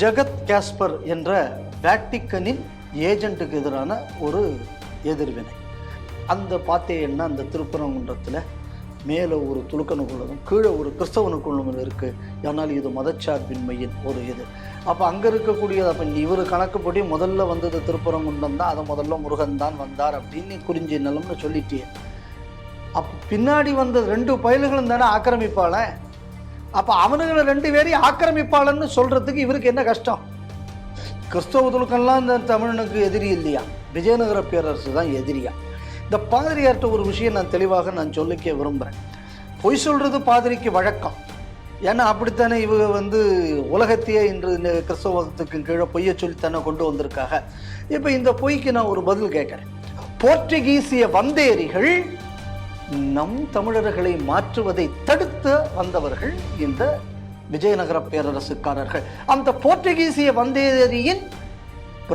ஜகத் Casper என்ற வேட்டிக்கனின் ஏஜெண்ட்டுக்கு எதிரான ஒரு எதிர்வினை. அந்த பாத்தியன்னா அந்த திருப்பரங்குன்றத்தில் மேலே ஒரு துலுக்கனுக்குள்ளதும் கீழே ஒரு கிறிஸ்தவனுக்குள்ளும் இருக்குது ஆனால் இது மதச்சார்பின்மையின் ஒரு இது. அப்போ அங்கே இருக்கக்கூடிய அப்போ இவர் கணக்குப்படி முதல்ல வந்தது திருப்பரங்குன்றம் தான். அதை முதல்ல முருகன் தான் வந்தார் அப்படின்னு குறிஞ்சி நிலம்னு சொல்லிட்டியே அப்போ பின்னாடி வந்த ரெண்டு பயல்களும் தானே ஆக்கிரமிப்பாளன் அப்போ அவனுங்களை ரெண்டு பேரையும் ஆக்கிரமிப்பாளன்னு சொல்கிறதுக்கு இவருக்கு என்ன கஷ்டம்? கிறிஸ்தவத்துக்கெல்லாம் இந்த தமிழனுக்கு எதிரி இல்லையா? விஜயநகர பேரரசு தான் எதிரியா? இந்த பாதிரியார்கிட்ட ஒரு விஷயம் நான் தெளிவாக நான் சொல்லிக்க விரும்புகிறேன் பொய் சொல்கிறது பாதிரிக்கு வழக்கம். ஏன்னா அப்படித்தானே இவங்க வந்து உலகத்தையே இன்று இந்த கிறிஸ்தவத்துக்கு கீழே பொய்யை சொல்லித்தானே கொண்டு வந்திருக்காங்க. இப்போ இந்த பொய்க்கு நான் ஒரு பதில் கேட்குறேன். போர்ச்சுகீசிய வந்தேரிகள் நம் தமிழர்களை மாற்றுவதை தடுத்து வந்தவர்கள் இந்த விஜயநகர பேரரசுக்காரர்கள். அந்த போர்ச்சுகீசிய வந்தேரியின்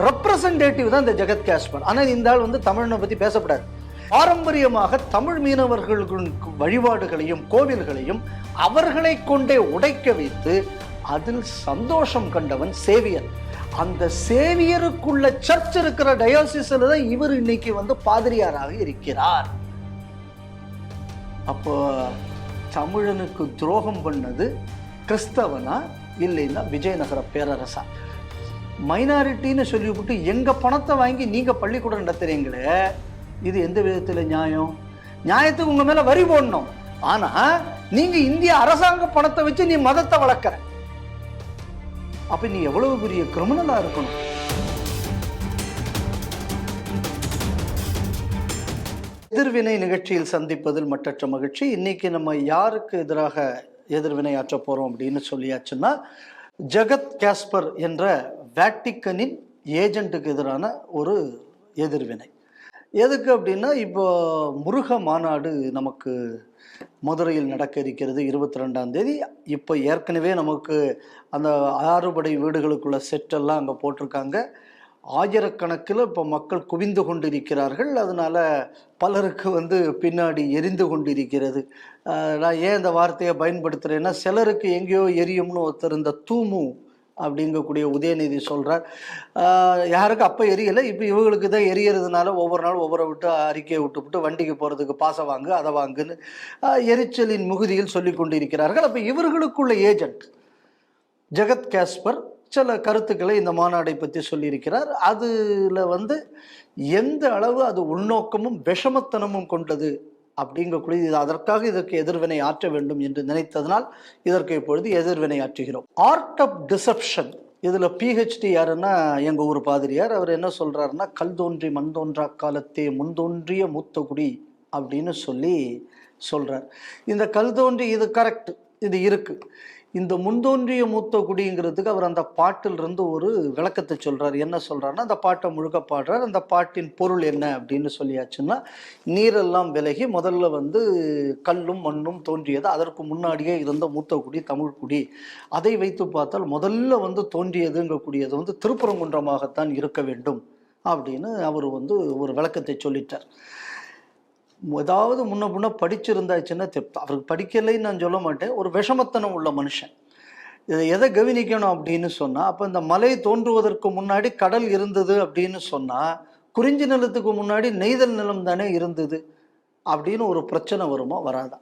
ரெப்ரசன்டேட்டிவ் தான் இந்த ஜெகத் காஷ்மர் ஆனால் இந்த ஆள் வந்து தமிழனை பற்றி பேசப்படாது. பாரம்பரியமாக தமிழ் மீனவர்களுக்கு வழிபாடுகளையும் கோவில்களையும் அவர்களை கொண்டே உடைக்க வைத்து அதில் சந்தோஷம் கண்டவன் சேவியர். அந்த சேவியருக்குள்ள சர்ச் இருக்கிற டயோசிஸில் தான் இவர் இன்னைக்கு வந்து பாதிரியாராக இருக்கிறார். அப்போ தமிழனுக்கு துரோகம் பண்ணது கிறிஸ்தவனா இல்லைன்னா விஜயநகர பேரரசா? மைனாரிட்டின்னு சொல்லிவிட்டு எங்கள் பணத்தை வாங்கி நீங்கள் பள்ளிக்கூடம் நடத்துறீங்களே இது எந்த விதத்தில் நியாயம்? நியாயத்துக்கு உங்கள் மேலே வரி போடணும். ஆனால் நீங்கள் இந்திய அரசாங்க பணத்தை வச்சு நீ மதத்தை வளர்க்குற. அப்போ நீ எவ்வளவு பெரிய கிரிமினலாக இருக்கணும்? எதிர்வினை நிகழ்ச்சியில் சந்திப்பதில் மற்றற்ற மகிழ்ச்சி. இன்னைக்கு நம்ம யாருக்கு எதிராக எதிர்வினை ஆற்ற போறோம் அப்படின்னு சொல்லியாச்சுன்னா ஜெகத் கேஸ்பர் என்ற வேட்டிக்கனின் ஏஜென்ட்டுக்கு எதிரான ஒரு எதிர்வினை. எதுக்கு அப்படின்னா இப்போ முருக மாநாடு நமக்கு மதுரையில் நடக்க இருக்கிறது இருபத்தி ரெண்டாம் தேதி. இப்போ ஏற்கனவே நமக்கு அந்த ஆறுபடை வீடுகளுக்குள்ள செட்டெல்லாம் அங்கே போட்டிருக்காங்க. ஆயிரக்கணக்கில் இப்போ மக்கள் குவிந்து கொண்டிருக்கிறார்கள். அதனால் பலருக்கு வந்து பின்னாடி எரிந்து கொண்டிருக்கிறது. நான் ஏன் இந்த வார்த்தையை பயன்படுத்துகிறேன்னா சிலருக்கு எங்கேயோ எரியும்னு ஒருத்தர் இந்த தூமு அப்படிங்கக்கூடிய உதயநிதி சொல்கிறார் யாருக்கு அப்போ எரியலை இப்போ இவங்களுக்கு தான் எரியறதுனால ஒவ்வொரு நாள் ஒவ்வொரு விட்டு அறிக்கையை விட்டுவிட்டு வண்டிக்கு போகிறதுக்கு பாசம் வாங்கு அதை வாங்குன்னு எரிச்சலின் மிகுதியில் சொல்லி கொண்டிருக்கிறார்கள். அப்போ இவர்களுக்குள்ள ஏஜென்ட் ஜெகத் கேஸ்பர் சில கருத்துக்களை இந்த மாநாடை பற்றி சொல்லியிருக்கிறார். அதில் வந்து எந்த அளவு அது உள்நோக்கமும் விஷமத்தனமும் கொண்டது அப்படிங்கக்கூடிய இது அதற்காக இதற்கு எதிர்வினை ஆற்ற வேண்டும் என்று நினைத்ததனால் இதற்கு இப்பொழுது எதிர்வினை ஆற்றுகிறோம். ஆர்ட் ஆஃப் டிசப்ஷன் இதில் பிஹெச்டி யாருன்னா எங்கள் ஊர் பாதிரியார். அவர் என்ன சொல்கிறாருன்னா கல் தோன்றி மண் தோன்றா காலத்தே முந்தோன்றிய மூத்த குடி அப்படின்னு சொல்லி சொல்கிறார் இந்த கல் தோன்றி இது கரெக்ட் இது இருக்குது இந்த முன்தோன்றிய மூத்த குடிங்கிறதுக்கு அவர் அந்த பாட்டிலிருந்து ஒரு விளக்கத்தை சொல்கிறார் என்ன சொல்கிறாருன்னா அந்த பாட்டை முழுக்க பாடுறார். அந்த பாட்டின் பொருள் என்ன? அப்படின்னு சொல்லியாச்சுன்னா நீரெல்லாம் விலகி முதல்ல வந்து கல்லும் மண்ணும் தோன்றியது. அதற்கு முன்னாடியே இருந்த மூத்த குடி தமிழ் குடி. அதை வைத்து பார்த்தால் முதல்ல வந்து தோன்றியதுங்கக்கூடியது வந்து திருப்பரங்குன்றமாகத்தான் இருக்க வேண்டும். அப்படின்னு அவர் வந்து ஒரு விளக்கத்தை சொல்லிட்டார். ஏதாவது முன்ன முன்ன படிச்சிருந்தாச்சுன்னா தெப் அவருக்கு படிக்கலைன்னு நான் சொல்ல மாட்டேன். ஒரு விஷமத்தனம் உள்ள மனுஷன். இதை எதை கவனிக்கணும் அப்படின்னு சொன்னால் அப்போ இந்த மலை தோன்றுவதற்கு முன்னாடி கடல் இருந்தது அப்படின்னு சொன்னால் குறிஞ்சி நிலத்துக்கு முன்னாடி நெய்தல் நிலம் தானே இருந்தது அப்படின்னு ஒரு பிரச்சனை வருமா? வராதா?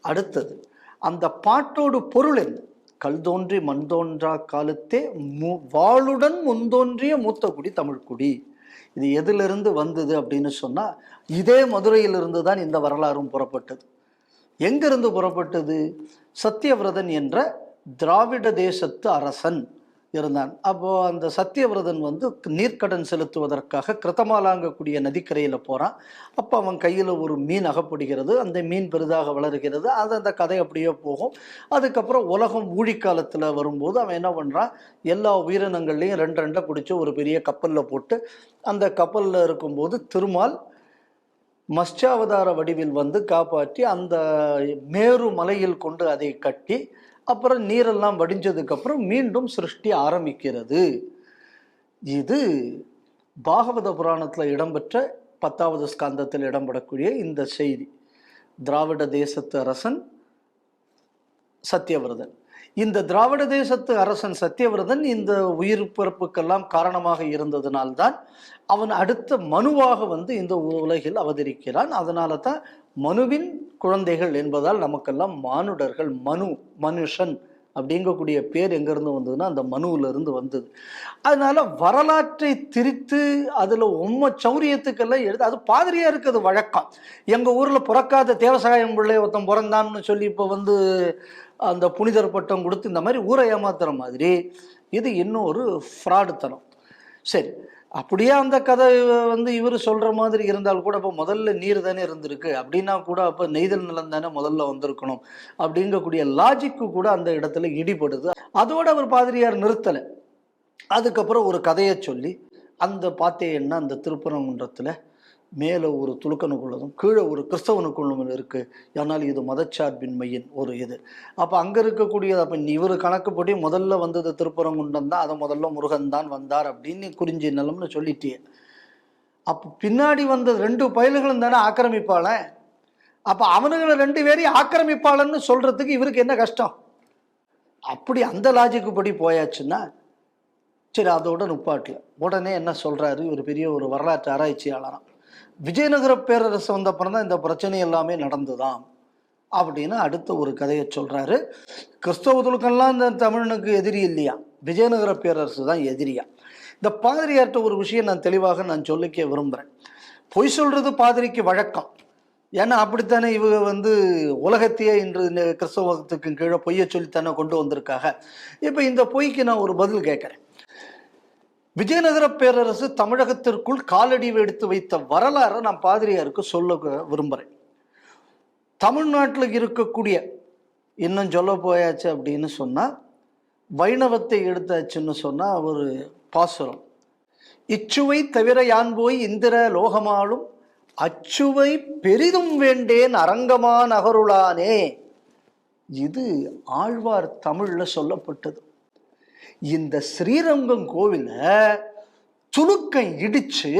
அடுத்தது அந்த பாட்டோடு பொருள் என்ன? கல் தோன்றி மண் தோன்றா காலத்தே மு வாளுடன் முன்தோன்றிய மூத்த குடி தமிழ்குடி. இது எதிலிருந்து வந்தது அப்படின்னு சொன்னால் இதே மதுரையிலிருந்து தான் இந்த வரலாறும் புறப்பட்டது. எங்கிருந்து புறப்பட்டது? சத்தியவிரதன் என்ற திராவிட தேசத்து அரசன் இருந்தான். அப்போது அந்த சத்தியவிரதன் வந்து நீர்க்கடன் செலுத்துவதற்காக கிருத்தமாலாங்கக்கூடிய நதிக்கரையில் போகிறான் அப்போ அவன் கையில் ஒரு மீன் அகப்படுகிறது. அந்த மீன் பெரிதாக வளர்கிறது. அது அந்த கதை அப்படியே போகும். அதுக்கப்புறம் உலகம் ஊழிக்காலத்தில் வரும்போது அவன் என்ன பண்ணுறான் எல்லா உயிரினங்கள்லையும் ரெண்டு ரெண்டை பிடிச்சி ஒரு பெரிய கப்பலில் போட்டு அந்த கப்பலில் இருக்கும்போது திருமால் மத்ஸ்யாவதார வடிவில் வந்து காப்பாற்றி அந்த மேரு மலையில் கொண்டு அதை கட்டி அப்புறம் நீரெல்லாம் வடிஞ்சதுக்கப்புறம் மீண்டும் சிருஷ்டி ஆரம்பிக்கிறது. இது பாகவத புராணத்தில் இடம்பெற்ற பத்தாவது ஸ்காந்தத்தில் இடம்பெறக்கூடிய இந்த செய்தி. திராவிட தேசத்து அரசன் சத்தியவிரதன் இந்த திராவிட தேசத்து அரசன் சத்தியவிரதன் இந்த உயிர் பிறப்புக்கெல்லாம் காரணமாக இருந்ததினால்தான் அவன் அடுத்த மனுவாக வந்து இந்த உலகில் அவதரிக்கிறான். அதனால தான் மனுவின் குழந்தைகள் என்பதால் நமக்கெல்லாம் மானுடர்கள் மனு மனுஷன் அப்படிங்கக்கூடிய பேர் எங்கேருந்து வந்ததுன்னா அந்த மனுவிலிருந்து வந்தது. அதனால வரலாற்றை திரித்து அதில் உண்மை சௌரியத்துக்கெல்லாம் எழுது அது பாதிரியாக இருக்குது வழக்கம். எங்கள் ஊரில் பிறக்காத தேவசாயம் பிள்ளை ஒருத்தன் பிறந்தான்னு சொல்லி இப்போ வந்து அந்த புனிதர் பட்டம் கொடுத்து இந்த மாதிரி ஊரை ஏமாத்துற மாதிரி இது இன்னும் ஒரு ஃப்ராடுத்தனம். சரி அப்படியே அந்த கதை வந்து இவர் சொல்ற மாதிரி இருந்தால் கூட இப்போ முதல்ல நீர் தானே இருந்திருக்கு. அப்படின்னா கூட அப்போ நெய்தல் நிலம் தானே முதல்ல வந்திருக்கணும். அப்படிங்கக்கூடிய லாஜிக்கு கூட அந்த இடத்துல இடிபடுது. அதோட அவர் பாதிரியார் நிறுத்தலை. அதுக்கப்புறம் ஒரு கதையை சொல்லி அந்த பார்த்தேன்னா அந்த திருப்பரங்குன்றத்தில் மேலே ஒரு துலுக்கனுக்குள்ளதும் கீழே ஒரு கிறிஸ்தவனுக்குள்ளும் இருக்குது ஆனால் இது மதச்சார்பின்மையின் ஒரு இது. அப்போ அங்கே இருக்கக்கூடிய அப்போ இவர் கணக்குப்படி முதல்ல வந்தது திருப்பரங்குன்றம் தான். அதை முதல்ல முருகன் தான் வந்தார் அப்படின்னு குறிஞ்சி நிலம்னு சொல்லிட்டியே. அப்போ பின்னாடி வந்த ரெண்டு பயல்களும் தானே ஆக்கிரமிப்பாளன் அப்போ அவனுங்களை ரெண்டு பேரையும் ஆக்கிரமிப்பாளன்னு சொல்கிறதுக்கு இவருக்கு என்ன கஷ்டம்? அப்படி அந்த லாஜிக்கு படி போயாச்சுன்னா சரி அதோட நுப்பாட்டில். உடனே என்ன சொல்கிறாரு ஒரு பெரிய ஒரு வரலாற்று ஆராய்ச்சியாளராம். விஜயநகர பேரரசு வந்த அப்புறம் தான் இந்த பிரச்சனை எல்லாமே நடந்துதான் அப்படின்னு அடுத்த ஒரு கதையை சொல்கிறாரு கிறிஸ்தவத்துக்கெல்லாம் இந்த தமிழனுக்கு எதிரி இல்லையா? விஜயநகர பேரரசு தான் எதிரியா? இந்த பாதிரியார்கிட்ட ஒரு விஷயம் நான் தெளிவாக நான் சொல்லிக்க விரும்புகிறேன் பொய் சொல்கிறது பாதிரிக்கு வழக்கம். ஏன்னா அப்படித்தானே இவங்க வந்து உலகத்தையே இன்று கிறிஸ்தவத்துக்கும் கிறிஸ்தவத்துக்கு கீழே பொய்யை சொல்லித்தானே கொண்டு வந்திருக்காங்க இப்போ இந்த பொய்க்கு நான் ஒரு பதில் கேட்குறேன். விஜயநகர பேரரசு தமிழகத்திற்குள் காலடி எடுத்து வைத்த வரலாறை நான் பாதிரியாருக்கு சொல்ல விரும்புகிறேன் தமிழ்நாட்டில் இருக்கக்கூடிய இன்னும் சொல்ல போயாச்சு அப்படின்னு சொன்னால் வைணவத்தை எடுத்தாச்சுன்னு சொன்னால் ஒரு பாசுரம். இச்சுவை தவிர யான் போய் இந்திர லோகமாலும் அச்சுவை பெரிதும் வேண்டேன் அரங்கமா நகருளானே. இது ஆழ்வார் தமிழில் சொல்லப்பட்டது. இந்த ஸ்ரீரங்கம் கோவிலை துணுக்கம் இடித்து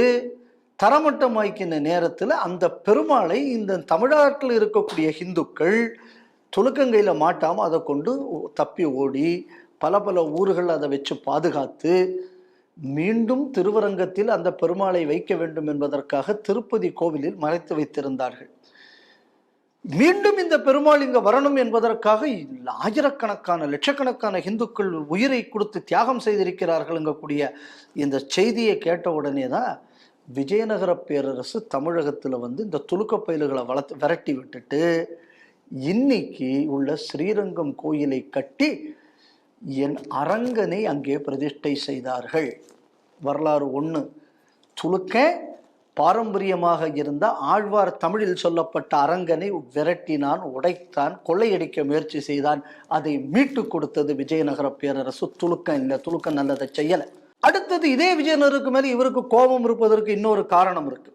தரமட்டமாக்கின நேரத்தில் அந்த பெருமாளை இந்த தமிழ்நாட்டில் இருக்கக்கூடிய ஹிந்துக்கள் துலுக்கங்கையில் மாட்டாமல் அதை கொண்டு தப்பி ஓடி பல பல ஊர்கள் அதை வச்சு பாதுகாத்து மீண்டும் திருவரங்கத்தில் அந்த பெருமாளை வைக்க வேண்டும் என்பதற்காக திருப்பதி கோவிலில் மறைத்து வைத்திருந்தார்கள். மீண்டும் இந்த பெருமாள் இங்கே வரணும் என்பதற்காக ஆயிரக்கணக்கான லட்சக்கணக்கான இந்துக்கள் உயிரை கொடுத்து தியாகம் செய்திருக்கிறார்கள்ங்கக்கூடிய இந்த செய்தியை கேட்ட உடனே தான் விஜயநகர பேரரசு தமிழகத்தில் வந்து இந்த துலுக்க பயில்களை வளர்த்து விரட்டி விட்டுட்டு இன்னைக்கு உள்ள ஸ்ரீரங்கம் கோயிலை கட்டி என் அரங்கனை அங்கே பிரதிஷ்டை செய்தார்கள். வரலாறு ஒன்று துலுக்க பாரம்பரியமாக இருந்த ஆழ்வார் தமிழில் சொல்லப்பட்ட அரங்கனை விரட்டினான் உடைத்தான் கொள்ளையடிக்க முயற்சி செய்தான். அதை மீட்டு கொடுத்தது விஜயநகர பேரரசு. துலுக்கம் இல்லை துலுக்கம் நல்லதை செய்யலை. அடுத்தது இதே விஜயநகருக்கு மேலே இவருக்கு கோபம் இருப்பதற்கு இன்னொரு காரணம் இருக்கு.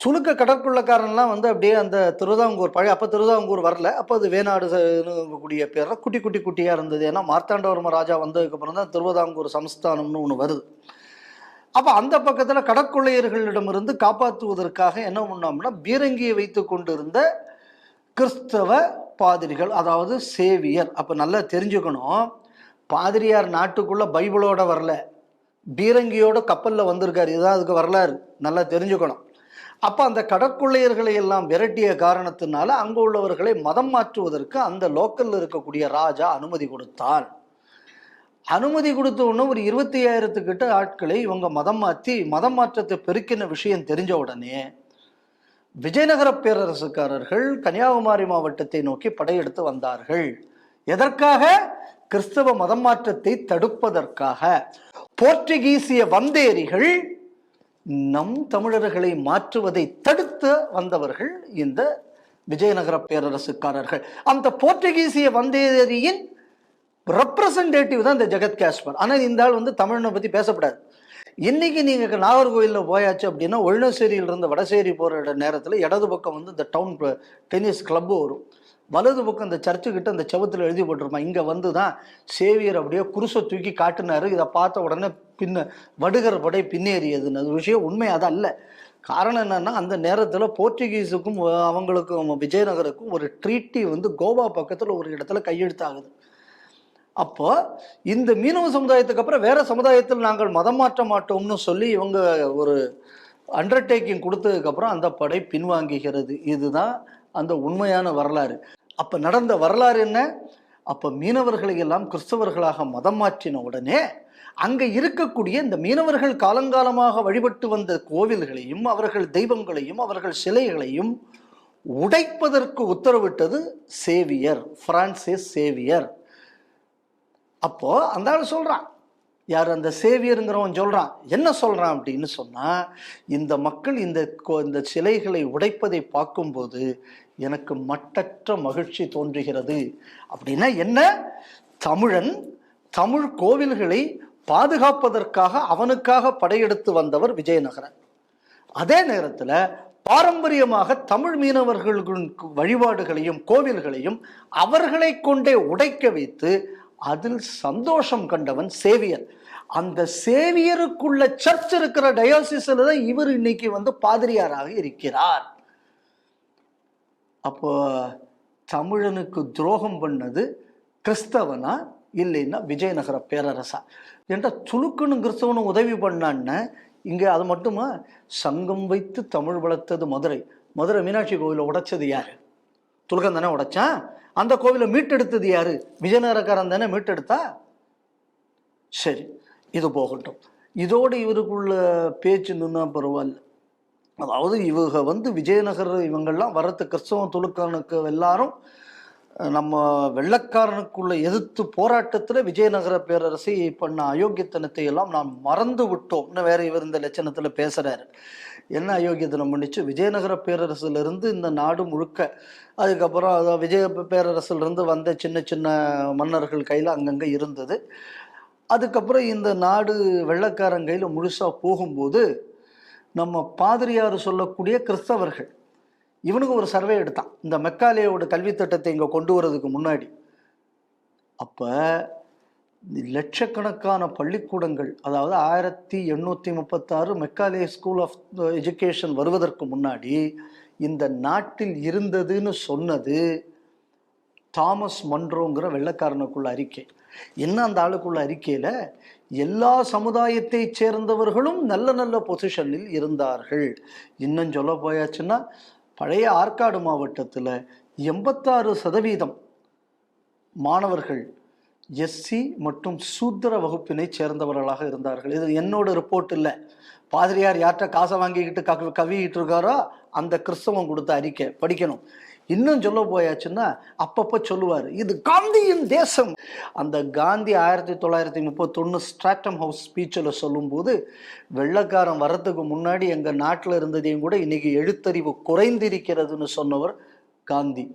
சுலுக்க கடற்கொள்ளக்காரன்லாம் வந்து அப்படியே அந்த திருதாங்கூர் பழைய அப்போ திருதாங்கூர் வரல. அப்போ அது வேணாடு கூடிய பேரில் குட்டி குட்டி குட்டியாக இருந்தது. ஏன்னா மார்த்தாண்டவர்ம ராஜா வந்ததுக்கப்புறம் தான் திருவிதாங்கூர் சமஸ்தானம்னு ஒன்று வருது. அப்போ அந்த பக்கத்தில் கடற்கொள்ளையர்களிடமிருந்து காப்பாற்றுவதற்காக என்ன பண்ணோம்னா பீரங்கியை வைத்து கொண்டிருந்த கிறிஸ்தவ பாதிரிகள் அதாவது சேவியர். அப்போ நல்லா தெரிஞ்சுக்கணும் பாதிரியார் நாட்டுக்குள்ளே பைபிளோட வரல. பீரங்கியோட கப்பலில் வந்திருக்காரு. இதுதான் அதுக்கு வரலாறு. நல்லா தெரிஞ்சுக்கணும். அப்போ அந்த கடற்கொள்ளையர்களை எல்லாம் விரட்டிய காரணத்தினால அங்கே உள்ளவர்களை மதம் மாற்றுவதற்கு அந்த லோக்கலில் இருக்கக்கூடிய ராஜா அனுமதி கொடுத்தான். அனுமதி கொடுத்த உடனே ஒரு இருபத்தி ஐயாயிரத்துக்கிட்ட ஆட்களை இவங்க மதம் மாற்றி மதம் மாற்றத்தை பெருக்கின விஷயம் தெரிஞ்ச உடனே விஜயநகர பேரரசுக்காரர்கள் கன்னியாகுமரி மாவட்டத்தை நோக்கி படையெடுத்து வந்தார்கள். எதற்காக? கிறிஸ்தவ மதம் மாற்றத்தை தடுப்பதற்காக. போர்ச்சுகீசிய வந்தேரிகள் நம் தமிழர்களை மாற்றுவதை தடுத்து வந்தவர்கள் இந்த விஜயநகர பேரரசுக்காரர்கள். அந்த போர்ச்சுகீசிய வந்தேரியின் ரெப்ரசன்டேட்டிவ் தான் இந்த ஜெகத் காஷ்மர் ஆனால் இந்த ஆள் வந்து தமிழனை பற்றி பேசப்படாது. இன்னைக்கு நீங்கள் நாகர்கோவிலில் போயாச்சு அப்படின்னா ஒழுநசேரியிலிருந்து வடசேரி போகிற நேரத்தில் இடது பக்கம் வந்து இந்த டவுன் டென்னிஸ் கிளப்பு வரும். வலது பக்கம் இந்த சர்ச்சுக்கிட்ட அந்த செவத்தில் எழுதி போட்டிருப்பான். இங்கே வந்து தான் சேவியர் அப்படியே குருசை தூக்கி காட்டினாரு. இதை பார்த்த உடனே பின்ன வடுகர் படை பின்னேறியதுன்னு. அது விஷயம் உண்மை அது அல்ல. காரணம் என்னன்னா அந்த நேரத்தில் போர்ச்சுகீஸுக்கும் அவங்களுக்கும் விஜயநகருக்கும் ஒரு ட்ரீட்டி வந்து கோவா பக்கத்தில் ஒரு இடத்துல கையெழுத்தாகுது. அப்போ இந்த மீனவ சமுதாயத்துக்கு அப்புறம் வேற சமுதாயத்தில் நாங்கள் மதம் மாற்ற மாட்டோம்னு சொல்லி இவங்க ஒரு அண்டர்டேக்கிங் கொடுத்ததுக்கப்புறம் அந்த படை பின்வாங்குகிறது. இதுதான் அந்த உண்மையான வரலாறு. அப்போ நடந்த வரலாறு என்ன? அப்போ மீனவர்களை எல்லாம் கிறிஸ்தவர்களாக மதம் மாற்றின உடனே அங்கே இருக்கக்கூடிய இந்த மீனவர்கள் காலங்காலமாக வழிபட்டு வந்த கோவில்களையும் அவர்கள் தெய்வங்களையும் அவர்கள் சிலைகளையும் உடைப்பதற்கு உத்தரவிட்டது சேவியர் பிரான்சிஸ் சேவியர். அப்போ அந்த ஆள் சொல்றான் யார் அந்த சேவியருங்கிறவன் சொல்றான் என்ன சொல்றான்? அப்படின்னு சொன்னா இந்த மக்கள் இந்த கோ- இந்த சிலைகளை உடைப்பதை பார்க்கும்போது எனக்கு மட்டற்ற மகிழ்ச்சி தோன்றுகிறது. அப்படின்னா என்ன? தமிழன் தமிழ் கோவில்களை பாதுகாப்பதற்காக அவனுக்காக படையெடுத்து வந்தவர் விஜயநகரன். அதே நேரத்தில் பாரம்பரியமாக தமிழ் மீனவர்களின் வழிபாடுகளையும் கோவில்களையும் அவர்களை கொண்டே உடைக்க வைத்து அதில் சந்தோஷம் கண்டவன் சேவியர். அந்த சேவியருக்குள்ள சர்ச் இருக்கிற டயோசிஸில் தான் இவர் இன்னைக்கு வந்து பாதிரியாராக இருக்கிறார். அப்போ தமிழனுக்கு துரோகம் பண்ணது கிறிஸ்தவனா? இல்லைன்னா விஜயநகர பேரரசா? என்ற துணுக்குன்னு கிறிஸ்தவனும் உதவி பண்ணான்னு இங்கே அது மட்டுமா? சங்கம் வைத்து தமிழ் வளர்த்தது மதுரை. மதுரை மீனாட்சி கோவிலை உடைச்சது யார்? துலுக்கன் தானே உடைச்சான்? அந்த கோவிலை மீட்டெடுத்தது யாரு? விஜயநகரக்காரன் தானே மீட்டெடுத்தா? சரி இது போகட்டும். இதோடு இவருக்குள்ள பேச்சு நின்னா பரவாயில்ல. அதாவது இவங்க வந்து விஜயநகர் இவங்கெல்லாம் வரத்து கிறிஸ்தவ துளுக்கனுக்கு எல்லாரும் நம்ம வெள்ளக்காரனுக்குள்ள எதிர்த்து போராட்டத்தில் விஜயநகர பேரரசை பண்ண அயோக்கியத்தனத்தை எல்லாம் நாம் மறந்து விட்டோம். இன்னும் வேற இவர் இந்த லட்சணத்தில் பேசுறாரு. என்ன அயோக்கியத்தனம் பண்ணிச்சு? விஜயநகர பேரரசுலேருந்து இந்த நாடு முழுக்க. அதுக்கப்புறம் அதான் விஜய பேரரசுலேருந்து வந்த சின்ன சின்ன மன்னர்கள் கையில் அங்கங்கே இருந்தது. அதுக்கப்புறம் இந்த நாடு வெள்ளக்காரன் கையில் முழுசாக போகும்போது நம்ம பாதிரியார் சொல்லக்கூடிய கிறிஸ்தவர்கள் இவனுக்கு ஒரு சர்வே எடுத்தான். இந்த மெக்காலேயோட கல்வி திட்டத்தை இங்கே கொண்டு வரதுக்கு முன்னாடி. அப்போ லட்சக்கணக்கான பள்ளிக்கூடங்கள் அதாவது ஆயிரத்தி எண்ணூற்றி முப்பத்தாறு மெக்காலே ஸ்கூல் ஆஃப் எஜுகேஷன் வருவதற்கு முன்னாடி இந்த நாட்டில் இருந்ததுன்னு சொன்னது தாமஸ் மன்றோங்கிற வெள்ளக்காரனுக்குள்ள அறிக்கை. என்ன அந்த ஆளுக்குள்ள அறிக்கையில்? எல்லா சமுதாயத்தை சேர்ந்தவர்களும் நல்ல நல்ல பொசிஷனில் இருந்தார்கள். இன்னும் சொல்ல போயாச்சுன்னா பழைய ஆற்காடு மாவட்டத்தில் எண்பத்தாறு சதவீதம் மாணவர்கள் எஸ்சி மற்றும் சூத்திர வகுப்பினை சேர்ந்தவர்களாக இருந்தார்கள். இது என்னோட ரிப்போர்ட் இல்லை. பாதிரியார் யார்கிட்ட காசை வாங்கிக்கிட்டு கவி கவிக்கிட்டு இருக்காரோ அந்த கிறிஸ்தவம் கொடுத்த அறிக்கை. படிக்கணும். இன்னும் சொல்ல போயாச்சுன்னா அப்பப்போ சொல்லுவார். இது காந்தியின் தேசம். அந்த காந்தி ஆயிரத்தி தொள்ளாயிரத்தி முப்பத்தொன்று ஸ்ட்ராட்டம் ஹவுஸ் ஸ்பீச்சில் சொல்லும்போது வெள்ளைக்காரன் வர்றதுக்கு முன்னாடி எங்கள் நாட்டில் இருந்ததையும் கூட இன்றைக்கி எழுத்தறிவு குறைந்திருக்கிறதுன்னு சொன்னவர் காந்தி.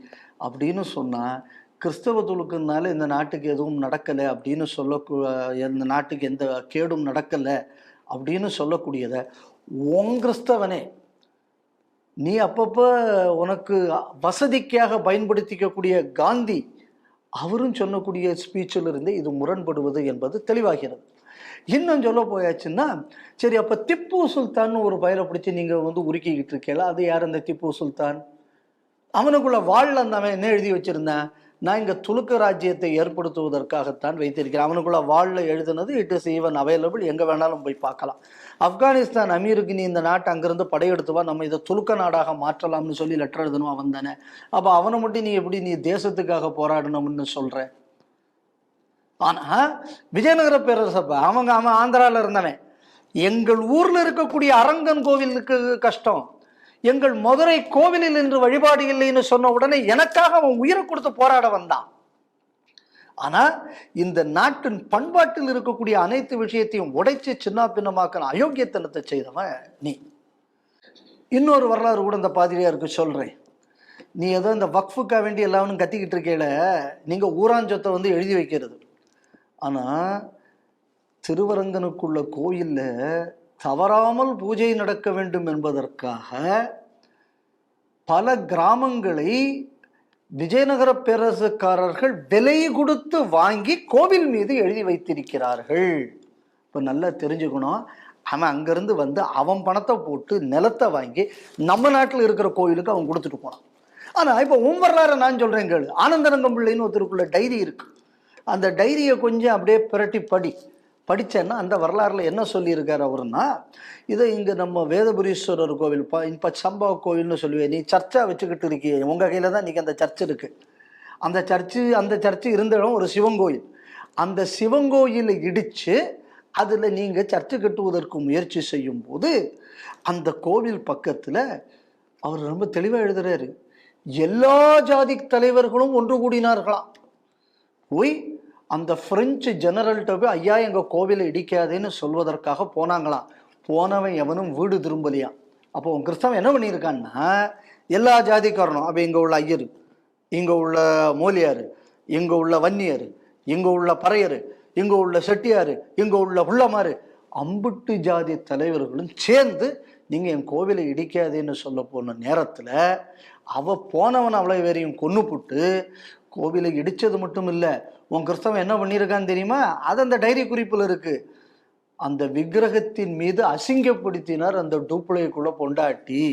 அப்படின்னு சொன்னால் கிறிஸ்தவ துலுக்குனால இந்த நாட்டுக்கு எதுவும் நடக்கலை அப்படின்னு சொல்ல இந்த நாட்டுக்கு எந்த கேடும் நடக்கலை அப்படின்னு சொல்லக்கூடியதை உன் கிறிஸ்தவனே நீ அப்பப்போ உனக்கு வசதிக்காக பயன்படுத்திக்கக்கூடிய காந்தி அவரும் சொல்லக்கூடிய ஸ்பீச்சில் இருந்தே இது முரண்படுவது என்பது தெளிவாகிறது. இன்னும் சொல்ல போயாச்சுன்னா சரி அப்போ திப்பு சுல்தான் ஒரு பயிரை பிடிச்சி நீங்கள் வந்து உருக்கிக்கிட்டு இருக்கீங்களா? அது யார் அந்த திப்பு சுல்தான்? அவனுக்குள்ள வாழ்ல அந்த அவன் என்ன எழுதி வச்சுருந்தேன்? நான் இங்கே துலுக்க ராஜ்யத்தை ஏற்படுத்துவதற்காகத்தான் வைத்திருக்கிறேன். அவனுக்குள்ள வாழில் எழுதுனது இட் இஸ் ஈவன் அவைலபிள் எங்கே வேணாலும் போய் பார்க்கலாம். ஆப்கானிஸ்தான் அமீருக்கு நீ இந்த நாட்டை அங்கேருந்து படையெடுத்து வா. நம்ம இதை துலுக்க நாடாக மாற்றலாம்னு சொல்லி லெட்டர் எழுதணும் அவன் தானே. அப்போ அவனை மட்டும் நீ எப்படி நீ தேசத்துக்காக போராடணும்னு சொல்கிற ஆனால் விஜயநகர பேரரசப்ப அவங்க அவன் ஆந்திராவில் இருந்தவன். எங்கள் ஊரில் இருக்கக்கூடிய அரங்கன் கோவிலுக்கு கஷ்டம். எங்கள் மதுரை கோவிலில் இன்று வழிபாடு இல்லைன்னு சொன்ன உடனே எனக்காக அவன் உயிரை கொடுத்து போராட வந்தான். ஆனா இந்த நாட்டின் பண்பாட்டில் இருக்கக்கூடிய அனைத்து விஷயத்தையும் உடைச்சு சின்ன பின்னமாக்கின அயோக்கியத்தனத்தை செய்தவன் நீ. இன்னொரு வரலாறு கூட இந்த பாதிரியாருக்கு சொல்றேன். நீ ஏதோ இந்த வக்ஃபுக்காக வேண்டி எல்லாரும் கத்திக்கிட்டு இருக்கேல நீங்க ஊராஞ்சொத்தை வந்து எழுதி வைக்கிறது. ஆனா திருவரங்கனுக்குள்ள கோயிலில் தவறாமல் பூஜை நடக்க வேண்டும் என்பதற்காக பல கிராமங்களை விஜயநகர பேரரசுக்காரர்கள் விலை கொடுத்து வாங்கி கோவில் மீது எழுதி வைத்திருக்கிறார்கள். இப்போ நல்லா தெரிஞ்சுக்கணும். அவன் அங்கேருந்து வந்து அவன் பணத்தை போட்டு நிலத்தை வாங்கி நம்ம நாட்டில் இருக்கிற கோயிலுக்கு அவன் கொடுத்துட்டு போனான். ஆனால் இப்போ உன் வரலாறு நான் சொல்கிறேன் கேளு. ஆனந்தரங்கம் பிள்ளைன்னு ஒருத்தருக்குள்ள டைரி இருக்கு. அந்த டைரியை கொஞ்சம் அப்படியே பிரட்டி படி. படித்தேன்னா அந்த வரலாறுல என்ன சொல்லியிருக்காரு அவருன்னா இதை இங்கே நம்ம வேதபுரீஸ்வரர் கோவில் இப்போ இப்போ சம்பவ கோவில்னு சொல்லுவேன் நீ சர்ச்சா வச்சுக்கிட்டு இருக்கியே. உங்கள் கையில் தான் இன்றைக்கி அந்த சர்ச் இருக்குது அந்த சர்ச்சு அந்த சர்ச்சு இருந்த இடம் ஒரு சிவங்கோயில் அந்த சிவங்கோயிலை இடித்து அதில் நீங்கள் சர்ச்சு கட்டுவதற்கு முயற்சி செய்யும்போது அந்த கோவில் பக்கத்தில் அவர் ரொம்ப தெளிவாக எழுதுறாரு. எல்லா ஜாதி தலைவர்களும் ஒன்று கூடினார்களாம். போய் அந்த பிரெஞ்சு ஜெனரல்கிட்ட போய் ஐயா எங்கள் கோவிலை இடிக்காதேன்னு சொல்வதற்காக போனாங்களாம். போனவன் எவனும் வீடு திரும்பலையா அப்போ உன் கிறிஸ்தவன் என்ன பண்ணியிருக்கான்னா எல்லா ஜாதிக்காரனும் அப்போ இங்கே உள்ள ஐயர் இங்கே உள்ள மூலியார் இங்கே உள்ள வன்னியர் இங்கே உள்ள பறையர் இங்கே உள்ள செட்டியார் இங்கே உள்ள உள்ளமாறு அம்புட்டு ஜாதி தலைவர்களும் சேர்ந்து நீங்கள் என் கோவிலை இடிக்காதேன்னு சொல்ல போன நேரத்தில் அவ போனவன் அவ்வளோ பேரையும் கொன்று போட்டு கோவிலை இடித்தது மட்டும் இல்லை உன் கிறிஸ்தவன் என்ன பண்ணியிருக்கான்னு தெரியுமா? அது அந்த டைரி குறிப்பில் இருக்குது அந்த விக்கிரகத்தின் மீது அசிங்கப்படுத்தினார் அந்த டூப்ளைக்குள்ளே பொண்டாட்டி.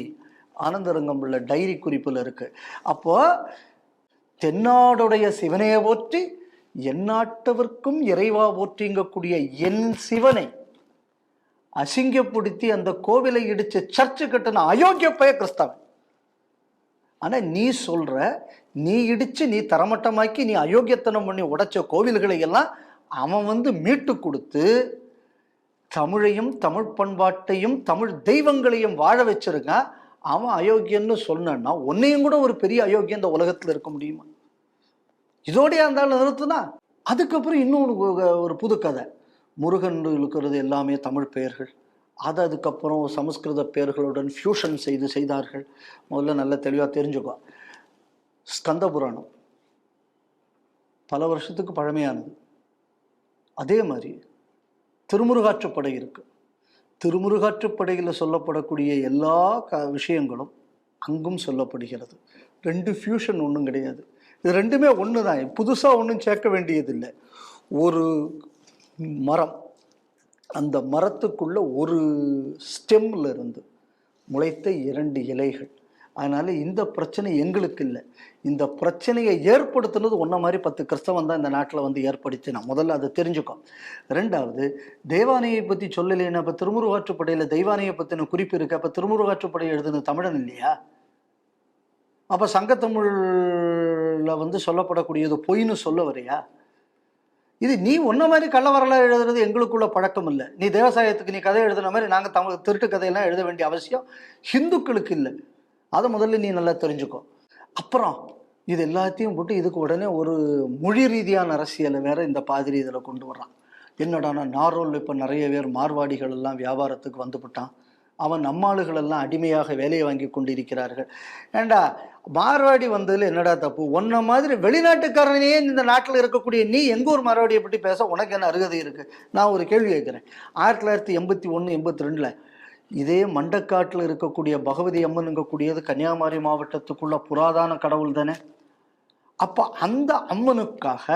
ஆனந்தரங்கம் உள்ள டைரி குறிப்பில் இருக்குது அப்போது தென்னாடுடைய சிவனையை போற்றி எந்நாட்டவர்க்கும் இறைவா போற்றிங்கக்கூடிய என் சிவனை அசிங்கப்படுத்தி அந்த கோவிலை இடிச்ச சர்ச்சு கட்டின அயோக்கிய பய கிறிஸ்தவன். ஆனா நீ சொல்ற நீ இடிச்சு நீ தரமட்டமாக்கி நீ அயோக்கியத்தனம் பண்ணி உடைச்ச கோவில்களை எல்லாம் அவன் வந்து மீட்டு கொடுத்து தமிழையும் தமிழ் பண்பாட்டையும் தமிழ் தெய்வங்களையும் வாழ வச்சிருக்கான். அவன் அயோக்கியன்னு சொன்னா உன்னையும் கூட ஒரு பெரிய அயோக்கியம் இந்த உலகத்தில் இருக்க முடியுமா? இதோடய இருந்தாலும் நிறுத்துனா அதுக்கப்புறம் இன்னொரு ஒரு புது கதை. முருகன் இருக்கிறது எல்லாமே தமிழ் பெயர்கள். அது அதுக்கப்புறம் சமஸ்கிருத பெயர்களுடன் ஃபியூஷன் செய்து செய்தார்கள். முதல்ல நல்ல தெளிவாக தெரிஞ்சுக்கோ. ஸ்கந்த புராணம் பல வருஷத்துக்கு பழமையானது. அதே மாதிரி திருமுருகாற்றுப்படை இருக்குது திருமுருகாற்றுப்படையில் சொல்லப்படக்கூடிய எல்லா க விஷயங்களும் அங்கும் சொல்லப்படுகிறது. ரெண்டு ஃபியூஷன் ஒன்றும் கிடையாது. இது ரெண்டுமே ஒன்று தான் புதுசாக ஒன்றும் சேர்க்க வேண்டியதில்லை. ஒரு மரம். அந்த மரத்துக்குள்ள ஒரு ஸ்டெம்மில் இருந்து முளைத்த இரண்டு இலைகள். அதனால் இந்த பிரச்சனை எங்களுக்கு இல்லை. இந்த பிரச்சனையை ஏற்படுத்தினது ஒன்றை மாதிரி பத்து கிறிஸ்தவன் தான் இந்த நாட்டில் வந்து ஏற்படுத்தினான் முதல்ல அதை தெரிஞ்சுக்கும் ரெண்டாவது தேவானையை பற்றி சொல்லலைன்னா இப்போ திருமுருகாற்றுப்படையில் தெய்வானையை பற்றின குறிப்பு இருக்கு. அப்போ திருமுருகாற்றுப்படை எழுதுன தமிழன் இல்லையா? அப்போ சங்கத்தமிழில் வந்து சொல்லப்படக்கூடியது பொய்ன்னு சொல்ல வரையா? இது நீ ஒன்ன மாதிரி கள்ள வரலாறு எழுதுறது எங்களுக்குள்ள பழக்கம் இல்லை. நீ தேவசாயத்துக்கு நீ கதை எழுதுன மாதிரி நாங்கள் தமிழ் திருட்டு கதையெல்லாம் எழுத வேண்டிய அவசியம் ஹிந்துக்களுக்கு இல்லை. அதை முதல்ல நீ நல்லா தெரிஞ்சுக்கோ. அப்புறம் இது எல்லாத்தையும் போட்டு இதுக்கு உடனே ஒரு மொழி ரீதியான அரசியலை வேற இந்த பாதிரி இதில் கொண்டு வர்றான். என்னடானா நாரோல் இப்போ நிறைய பேர் மார்வாடிகள் எல்லாம் வியாபாரத்துக்கு வந்துவிட்டான் அவன் நம்மாளுகளெல்லாம் அடிமையாக வேலையை வாங்கி கொண்டிருக்கிறார்கள். ஏண்டா மார்வாடி வந்ததுல என்னடா தப்பு? உன்ன மாதிரி வெளிநாட்டுக்காரனையே இந்த நாட்டில் இருக்கக்கூடிய நீ எங்கள் ஒரு மார்வாடியை பற்றி பேச? உனக்கு என்ன அருகதை இருக்குது நான் ஒரு கேள்வி கேட்குறேன். ஆயிரத்தி தொள்ளாயிரத்தி எண்பத்தி ஒன்று எண்பத்தி ரெண்டில் இதே மண்டக்காட்டில் இருக்கக்கூடிய பகவதி அம்மனுங்கக்கூடியது கன்னியாகுமரி மாவட்டத்துக்குள்ள புராதான கடவுள் தானே? அப்போ அந்த அம்மனுக்காக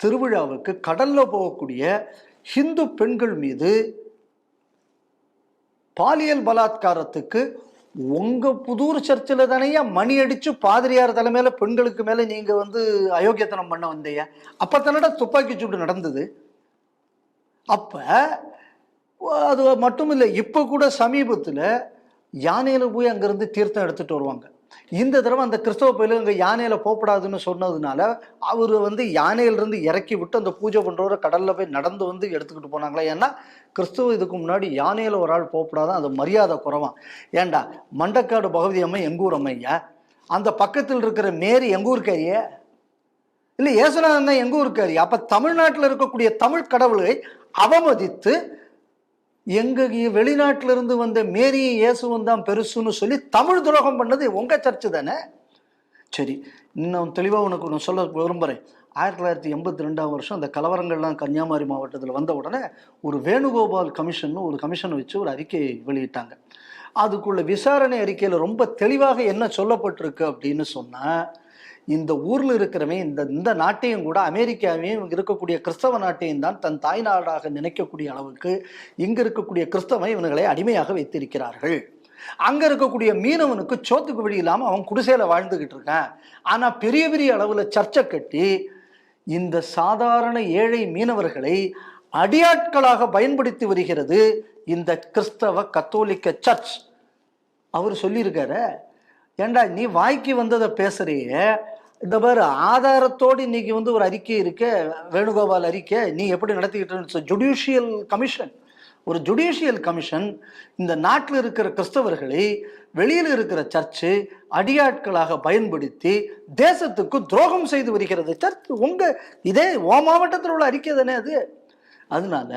திருவிழாவுக்கு கடல்ல போகக்கூடிய ஹிந்து பெண்கள் மீது பாலியல் பலாத்காரத்துக்கு உங்க புதூர் சர்ச்சில் தானேயா மணி அடிச்சு பாதிரியார் தலைமையில பெண்களுக்கு மேல நீங்க வந்து அயோக்கியத்தனம் பண்ண வந்தையா அப்ப தானடா துப்பாக்கி சூடு நடந்தது. அப்ப அது மட்டும் இல்லை இப்போ கூட சமீபத்தில் யானையில் போய் அங்கேருந்து தீர்த்தம் எடுத்துட்டு வருவாங்க. இந்த தடவை அந்த கிறிஸ்தவ பயில அங்கே யானையில் போகப்படாதுன்னு சொன்னதுனால அவர் வந்து யானையிலிருந்து இறக்கி விட்டு அந்த பூஜை பண்ணுறவரை கடலில் போய் நடந்து வந்து எடுத்துக்கிட்டு போனாங்களா? ஏன்னா கிறிஸ்தவ இதுக்கு முன்னாடி யானையில் ஒரு ஆள் போகப்படாதான் அது மரியாதை குறவான் ஏன்டா மண்டக்காடு பகுதி அம்மை எங்கூர் அம்மையா அந்த பக்கத்தில் இருக்கிற மேரி எங்கூர்க்காரியே இல்லை ஏசுநாதன் தான் எங்க ஊருக்காரி? அப்ப தமிழ்நாட்டில் இருக்கக்கூடிய தமிழ் கடவுளை அவமதித்து எங்க வெளிநாட்டில இருந்து வந்த மேரியும் இயேசுவும் தான் பெருசுன்னு சொல்லி தமிழ் துரோகம் பண்ணது உங்க சர்ச்சு தானே? சரி இன்னும் தெளிவாக உனக்கு ஒன்று சொல்ல விரும்புகிறேன் ஆயிரத்தி தொள்ளாயிரத்தி எண்பத்தி ரெண்டாம் வருஷம் அந்த கலவரங்கள்லாம் கன்னியாகுமரி மாவட்டத்தில் வந்த உடனே ஒரு வேணுகோபால் கமிஷன் ஒரு கமிஷன் வச்சு ஒரு அறிக்கை வெளியிட்டாங்க. அதுக்குள்ள விசாரணை அறிக்கையில் ரொம்ப தெளிவாக என்ன சொல்லப்பட்டிருக்கு அப்படின்னு சொன்னால் இந்த ஊரில் இருக்கிறவன் இந்த இந்த நாட்டையும் கூட அமெரிக்காவையும் இருக்கக்கூடிய கிறிஸ்தவ நாட்டையும் தான் தன் தாய் நாடாக நினைக்கக்கூடிய அளவுக்கு இங்கே இருக்கக்கூடிய கிறிஸ்தவன் இவனுங்களை அடிமையாக வைத்திருக்கிறார்கள். அங்க இருக்கக்கூடிய மீனவனுக்கு சோத்துக்கு வழி இல்லாமல் அவன் குடிசையில வாழ்ந்துகிட்டு இருக்கான். ஆனா பெரிய பெரிய அளவுல சர்ச்சை கட்டி இந்த சாதாரண ஏழை மீனவர்களை அடியாட்களாக பயன்படுத்தி வருகிறது இந்த கிறிஸ்தவ கத்தோலிக்க சர்ச். அவர் சொல்லியிருக்காரு ஏண்டா நீ வாய்க்கு வந்ததை பேசுறியே. இந்த மாதிரி ஆதாரத்தோடு இன்னைக்கு வந்து ஒரு அறிக்கை இருக்க வேணுகோபால் அறிக்கை நீ எப்படி நடத்திக்கிட்டு ஜுடிஷியல் கமிஷன். ஒரு ஜுடிஷியல் கமிஷன் இந்த நாட்டில் இருக்கிற கிறிஸ்தவர்களை வெளியில் இருக்கிற சர்ச்சு அடியாட்களாக பயன்படுத்தி தேசத்துக்கு துரோகம் செய்து வருகிறது. சர்ச் உங்க இதே ஓ மாவட்டத்தில் உள்ள அறிக்கை தானே அது? அதனால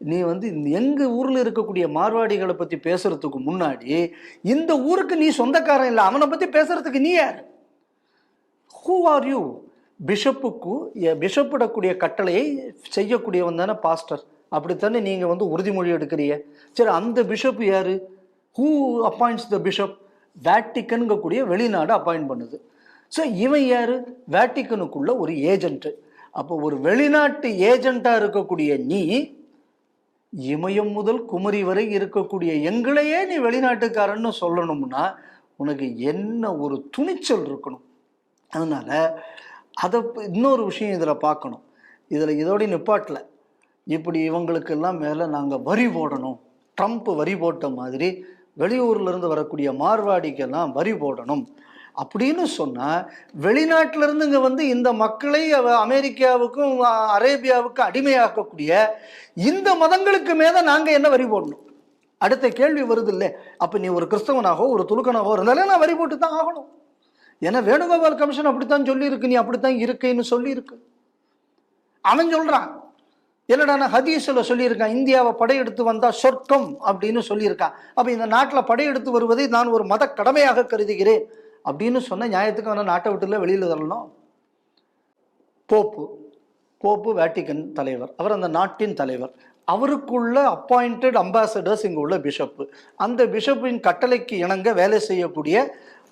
நீ வந்து எங்கள் ஊரில் இருக்கக்கூடிய மார்வாடிகளை பற்றி பேசுகிறதுக்கு முன்னாடி இந்த ஊருக்கு நீ சொந்தக்காரன் இல்லை அவனை பற்றி பேசுகிறதுக்கு நீ யார்? ஹூ ஆர் யூ பிஷப்புக்கு பிஷப்பிடக்கூடிய கட்டளையை செய்யக்கூடியவன் தானே பாஸ்டர். அப்படித்தானே நீங்கள் வந்து உறுதிமொழி எடுக்கிறீங்க? சரி அந்த பிஷப் யார்? ஹூ அப்பாயிண்ட்ஸ் த பிஷப் வேட்டிக்கனுங்கக்கூடிய வெளிநாடு அப்பாயிண்ட் பண்ணுது. ஸோ இவன் யார்? வேட்டிக்கனுக்குள்ள ஒரு ஏஜென்ட்டு அப்போ ஒரு வெளிநாட்டு ஏஜென்ட்டாக இருக்கக்கூடிய நீ இமயம் முதல் குமரி வரை இருக்கக்கூடிய எங்களையே நீ வெளிநாட்டுக்காரன்னு சொல்லணும்னா உனக்கு என்ன ஒரு துணிச்சல் இருக்கணும்? அதனால் அதை இன்னொரு விஷயம் இதில் பார்க்கணும். இதில் இதோடய நிப்பாட்டல. இப்படி இவங்களுக்கெல்லாம் மேலே நாங்கள் வரி போடணும். ட்ரம்ப் வரி போட்ட மாதிரி வெளியூர்லேருந்து வரக்கூடிய மார்வாடிக்கெல்லாம் வரி போடணும். அப்படின்னு சொன்னால் வெளிநாட்டிலிருந்து இங்கே வந்து இந்த மக்களை அவ- அமெரிக்காவுக்கும் அரேபியாவுக்கும் அடிமையாக்கக்கூடிய இந்த மதங்களுக்கு மேலே நாங்கள் என்ன வரி போடணும்? அடுத்த கேள்வி வருது இல்லை அப்போ நீ ஒரு கிறிஸ்தவனாகவோ ஒரு துலுக்கனாகவோ இருந்தாலே நான் வரி போட்டு தான் ஆகணும். ஏன்னா வேணுகோபால் கமிஷன் அப்படித்தான் சொல்லியிருக்கு. நீ அப்படித்தான் இருக்குன்னு சொல்லியிருக்கு. அவன் சொல்கிறான் என்னடா நான் ஹதீஸில் சொல்லியிருக்கான். இந்தியாவை படையெடுத்து வந்தால் சொர்க்கம் அப்படின்னு சொல்லியிருக்கான் அப்போ இந்த நாட்டில் படையெடுத்து வருவதை நான் ஒரு மத கடமையாக கருதுகிறேன். அப்படின்னு சொன்ன நியாயத்துக்கு அவனை நாட்டை விட்டுல வெளியில் தரணும். போப்பு போப்பு வேட்டிக்கன் தலைவர். அவர் அந்த நாட்டின் தலைவர். அவருக்குள்ள அப்பாயிண்டட் அம்பாசடர்ஸ் இங்கே உள்ள பிஷப்பு அந்த பிஷப்பின் கட்டளைக்கு இணங்க வேலை செய்யக்கூடிய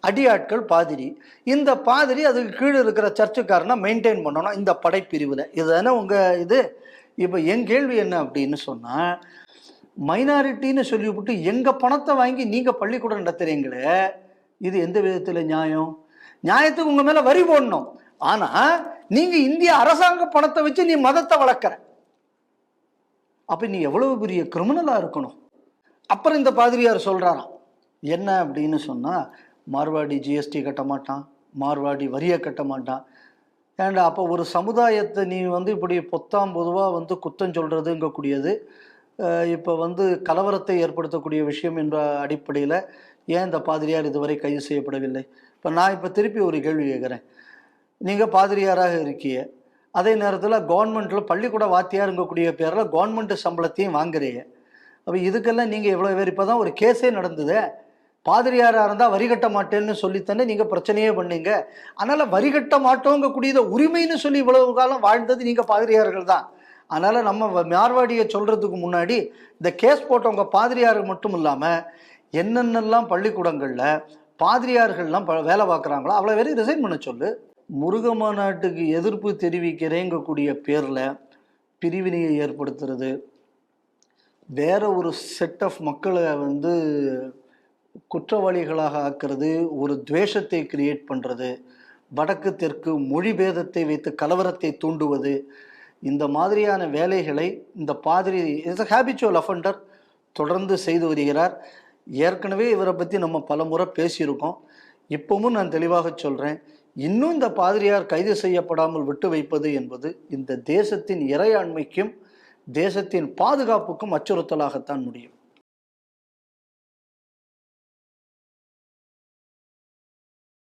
அடியாட்கள் பாதிரி. இந்த பாதிரி அதுக்கு கீழே இருக்கிற சர்ச்சுக்காரனை மெயின்டைன் பண்ணணும். இந்த படைப்பிரிவில். இதுதானே உங்கள் இது? இப்போ என் கேள்வி என்ன அப்படின்னு சொன்னால் மைனாரிட்டின்னு சொல்லிவிட்டு எங்கள் பணத்தை வாங்கி நீங்கள் பள்ளிக்கூடம் நடத்துகிறீங்களே இது எந்த விதத்தில் நியாயம்? நியாயத்துக்கு உங்கள் மேலே வரி போடணும். ஆனால் நீங்கள் இந்திய அரசாங்க பணத்தை வச்சு நீ மதத்தை வளர்க்குற. அப்போ நீ எவ்வளவு பெரிய கிரிமினலாக இருக்கணும். அப்புறம் இந்த பாதிரியார் சொல்கிறாராம் என்ன அப்படின்னு சொன்னால் மார்வாடி ஜிஎஸ்டி கட்ட மாட்டான் மார்வாடி வரியை கட்ட மாட்டான். ஏன்டா அப்போ ஒரு சமுதாயத்தை நீ வந்து இப்படி பொத்தாம் பொதுவாக வந்து குத்தம் சொல்கிறதுங்கக்கூடியது இப்போ வந்து கலவரத்தை ஏற்படுத்தக்கூடிய விஷயம் என்ற அடிப்படையில் ஏன் இந்த பாதிரியார் இதுவரை கைது செய்யப்படவில்லை? இப்போ நான் இப்போ திருப்பி ஒரு கேள்வி கேட்குறேன். நீங்கள் பாதிரியாராக இருக்கீங்க. அதே நேரத்தில் கவர்மெண்ட்டில் பள்ளிக்கூட வாத்தியாருங்கக்கூடிய பேரில் கவர்மெண்ட் சம்பளத்தையும் வாங்குறீங்க. அப்போ இதுக்கெல்லாம் நீங்கள் இவ்வளோ பேர் இப்போ தான் ஒரு கேஸே நடந்தது. பாதிரியாராக இருந்தால் வரி கட்ட மாட்டேன்னு சொல்லித்தானே நீங்கள் பிரச்சனையே பண்ணீங்க. அதனால் வரி கட்ட மாட்டோங்கக்கூடியத உரிமைன்னு சொல்லி இவ்வளவு காலம் வாழ்ந்தது நீங்கள் பாதிரியார்கள் தான். அதனால் நம்ம வ- மார்வாடியை சொல்கிறதுக்கு முன்னாடி இந்த கேஸ் போட்டவங்க பாதிரியார் மட்டும் இல்லாமல் என்னென்னலாம் பள்ளிக்கூடங்களில் பாதிரியார்கள்லாம் ப- வேலை பார்க்குறாங்களோ அவ்வளோ பேரும் ரிசைன் பண்ண சொல்லு. முருக மாநாட்டுக்கு எதிர்ப்பு தெரிவிக்கிறேங்கக்கூடிய பேரில் பிரிவினையை ஏற்படுத்துறது. வேற ஒரு செட் ஆஃப் மக்களை வந்து குற்றவாளிகளாக ஆக்கிறது ஒரு துவேஷத்தை கிரியேட் பண்ணுறது வடக்கு தெற்கு மொழி பேதத்தை வைத்து கலவரத்தை தூண்டுவது இந்த மாதிரியான வேலைகளை இந்த பாதிரி இஸ் அ ஹேபிச்சுவல் அஃபண்டர் தொடர்ந்து செய்து வருகிறார். ஏற்கனவே இவரை பற்றி நம்ம பல முறை பேசியிருக்கோம். இப்பவும் நான் தெளிவாக சொல்கிறேன் இன்னும் இந்த பாதிரியார் கைது செய்யப்படாமல் விட்டு வைப்பது என்பது இந்த தேசத்தின் இறையாண்மைக்கும் தேசத்தின் பாதுகாப்புக்கும் அச்சுறுத்தலாகத்தான் முடியும்.